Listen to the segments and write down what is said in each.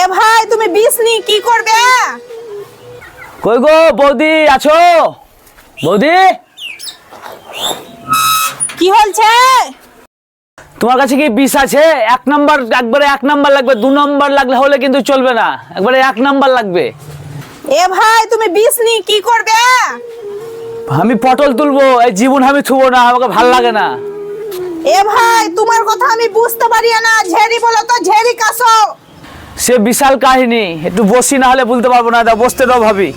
এ ভাই তুমি বিষ নি কি করবে? কই গো বৌদি আছো? বৌদি? কি হলছে? তোমার কাছে কি বিষ আছে? এক নাম্বার একবারে এক নাম্বার লাগবে দু নাম্বার লাগলে হলে কিন্তু চলবে না। একবারে এক নাম্বার লাগবে। এ ভাই তুমি বিষ নি কি করবে? আমি পটল তুলবো এই জীবন আমি থুবো না আমাকে ভালো লাগে না। এ ভাই তোমার কথা আমি বুঝতে পারি না ঝেড়ি বলো তো ঝেড়ি কাশো সে বিশাল কাহিনী একটু বসি না হলে বলতে পারব না তা বসতে দাও ভাবি।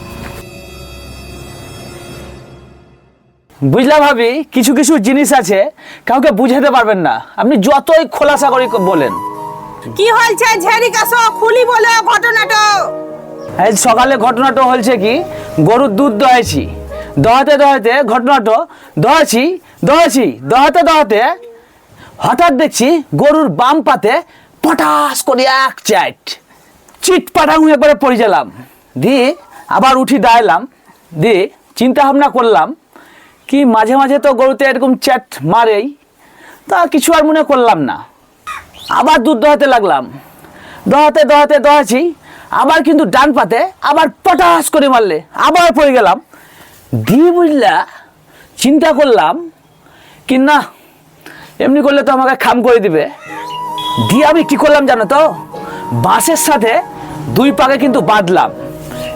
বুঝলা ভাবি কিছু কিছু জিনিস আছে কাউকে বুঝাতে পারবেন না। আপনি যতই খোলাসা করে বলেন। কি হলছে ঝেড়ি কাশো খুলি বলো ঘটনাটা। এই সকালে ঘটনাটা হয়েছে কি গরুর দুধ দহাইছি। দহাতে দহাতে ঘটনাটা দহাছি দহাছি দহাতে দহাতে হঠাৎ দেখছি গরুর বাম পাতে পটাস করে এক চাইট চিট পাটাং একবারে পড়ে গেলাম। দিয়ে আবার উঠি দাঁড়ালাম। দিয়ে চিন্তা ভাবনা করলাম কি মাঝে মাঝে তো গরুতে এরকম চ্যাট মারেই। তা কিছু আর মনে করলাম না। আবার দুধ দহাতে লাগলাম। দহাতে দহাতে দহাছি, আবার কিন্তু ডান পাতে আবার পটাস করে মারলে, আবার পড়ে গেলাম। দিয়ে বুঝলা, চিন্তা করলাম কি না, এমনি করলে তো আমাকে খাম করে দিবে। দিয়ে আমি কি করলাম জানো তো? বাঁশের সাথে দুই পাকে কিন্তু বাঁধলাম।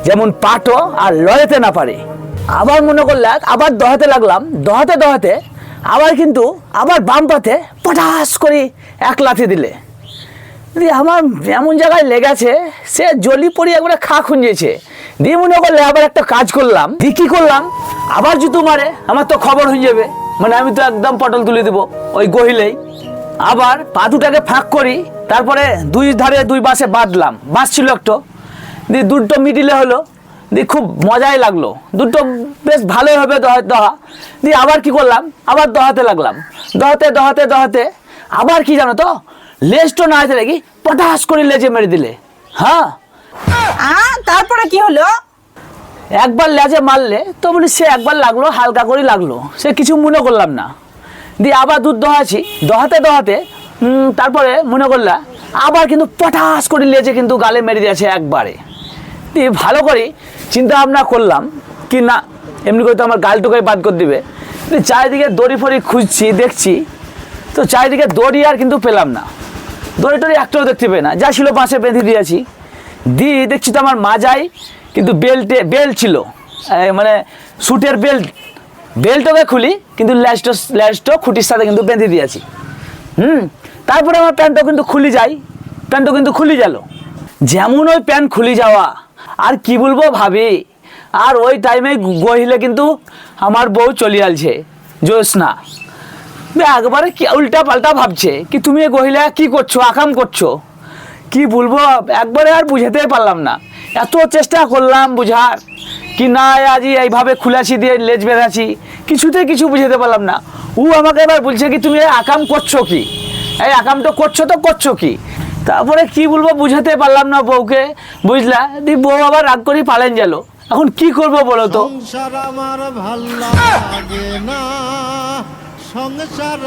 যেমন পাটো আর লড়েতে না পারে। আবার মনে করলাম আবার দহাতে লাগলাম। দহাতে দহাতে আবার কিন্তু আবার বাম পাতে পটাস করে এক লাথি দিলে। দিয়ে আমার এমন জায়গায় লেগেছে, সে জলি পড়ি একবারে খা খুঁজেছে। দিয়ে মনে করলে আবার একটা কাজ করলাম। দিয়ে কি করলাম? আবার জুতো মারে, আমার তো খবর হয়ে যাবে। মানে আমি তো একদম পটল তুলে দেবো, ওই গহিলেই। আবার পা দুটাকে ফাঁক করি তারপরে দুই ধারে দুই বাসে বাঁধলাম। বাস ছিল একটু। দিয়ে দুটো মিডিলে হলো। দিয়ে খুব মজাই লাগল। দুটো বেশ ভালোই হবে দহা দহা। দিয়ে আবার কি করলাম? আবার দহাতে লাগলাম। দহাতে দহাতে দহাতে। আবার কি জানো তো? লেজটো না হয়েছে নাকি? পটাস করে লেজে মেরে দিলে। হ্যাঁ। তারপরে কি হলো? একবার লেজে মারলে তো বলি সে একবার লাগল হালকা করে লাগল। সে কিছু মনে করলাম না। দিয়ে আবার দুধ দহাছি দহাতে দহাতে তারপরে মনে করলা, আবার কিন্তু পটাস করে লেজে কিন্তু গালে মেরে দিয়েছে একবারে। দিয়ে ভালো করে, চিন্তা ভাবনা করলাম কি না, এমনি করে তো আমার গালটুকাই বাদ করে দিবে। চারিদিকে দড়ি ফড়ি খুঁজছি, দেখছি, তো চারিদিকে দড়ি আর কিন্তু পেলাম না। দড়ি টড়ি একটাও দেখতে পেয়ে না, যা ছিল বাঁশে বেঁধে দিয়েছি। দিয়ে দেখছি তো আমার মাজাই কিন্তু বেল্টে, বেল্ট ছিল মানে স্যুটের বেল্ট বেল্টকে খুলি, কিন্তু ল্যাসটো ল্যাসটো খুঁটির সাথে কিন্তু বেঁধে দিয়েছি। হুম? তারপরে আমার প্যান্টও কিন্তু খুলি যাই, প্যান্টও কিন্তু খুলি গেল। যেমন ওই প্যান্ট খুলি যাওয়া, আর কি বলব ভাবি? আর ওই টাইমে গহিলে কিন্তু আমার বউ চলে আসছে জ্যোৎস্না। একবারে কি উল্টা পাল্টা ভাবছে, কি তুমি গহিলা কি করছ, আকাম করছ? কি বলব, একবারে আর বুঝাতে পারলাম না। এত চেষ্টা করলাম বুঝার, কি না আজই এইভাবে খুলাছি দিয়ে লেজ বেঁধাছি কিছুতে কিছু বুঝাতে পারলাম না। ও আমাকে এবার বলছে কি, তুমি আকাম করছ কি? এই আকামটা করছ তো করছ কি? তারপরে কি বলব বুঝাতে পারলাম না বউকে। বুঝলা? দি বউ আবার রাগ করে পালেন গেল। এখন কি করব বলো তো? সংসার আমার ভালো লাগে না। সংসার